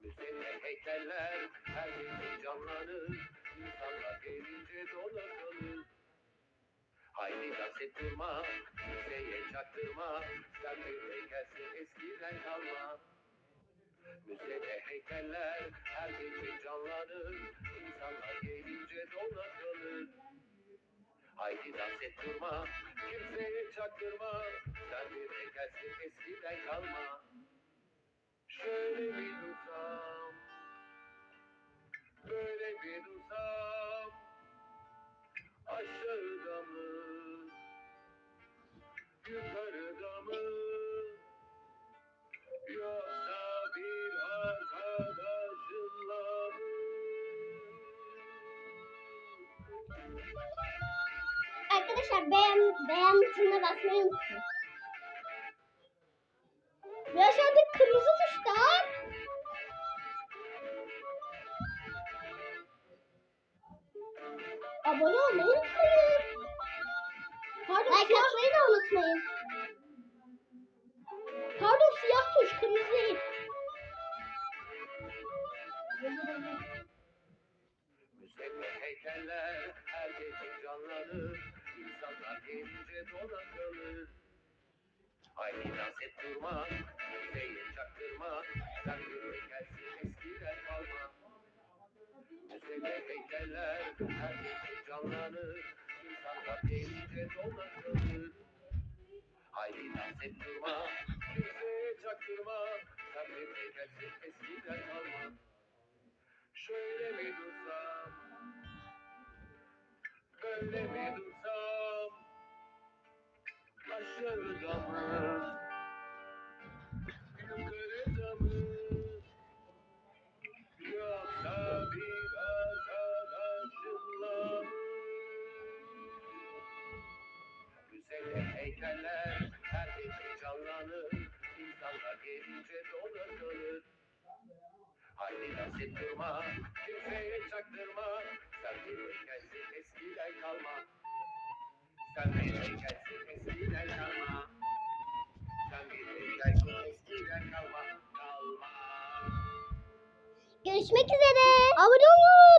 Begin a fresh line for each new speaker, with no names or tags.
Müzede heykeller her gece canlanır İnsanlar gelince dolar kalır Haydi dans et durma, müzeye çaktırma Sen bir heykelsin eskiden kalma Müzede heykeller her gece canlanır İnsanlar gelince dolar kalır Haydi dans et durma, kimseye çaktırma. Sen bir heykelsin eskiden kalma. Şöyle bir dursam, böyle bir dursam. Aşağıda mı, yukarıda mı? Yoksa bir arkadaşınla mı?
Arkadaşlar beğen, beğen butonuna basmayı unutmayın. Ve aşağıda kırmızı tuştan abone olmayı unutmayın. Pardon, like siyah... atmayı da unutmayın. Pardon siyah tuş kırmızı değil.
Müzede heykeller her gece dona kalır. Haydi dans et durma, kimseye çaktırma. Sen bir heykelsin eskiden kalma. Müzede heykeller her gece canlanır. İnsanlar gelince dona kalır. Haydi dans et durma, kimseye çaktırma. Sen bir heykelsin eskiden kalma. Şöyle mi dursam, böyle mi dursam, heykeller her gece canlanır, insanlar gelince dona kalır. Haydi et durma, kimseye çaktırma. Sen bir heykelsin kalma. Sen bir
Görüşmek üzere. Abone olun.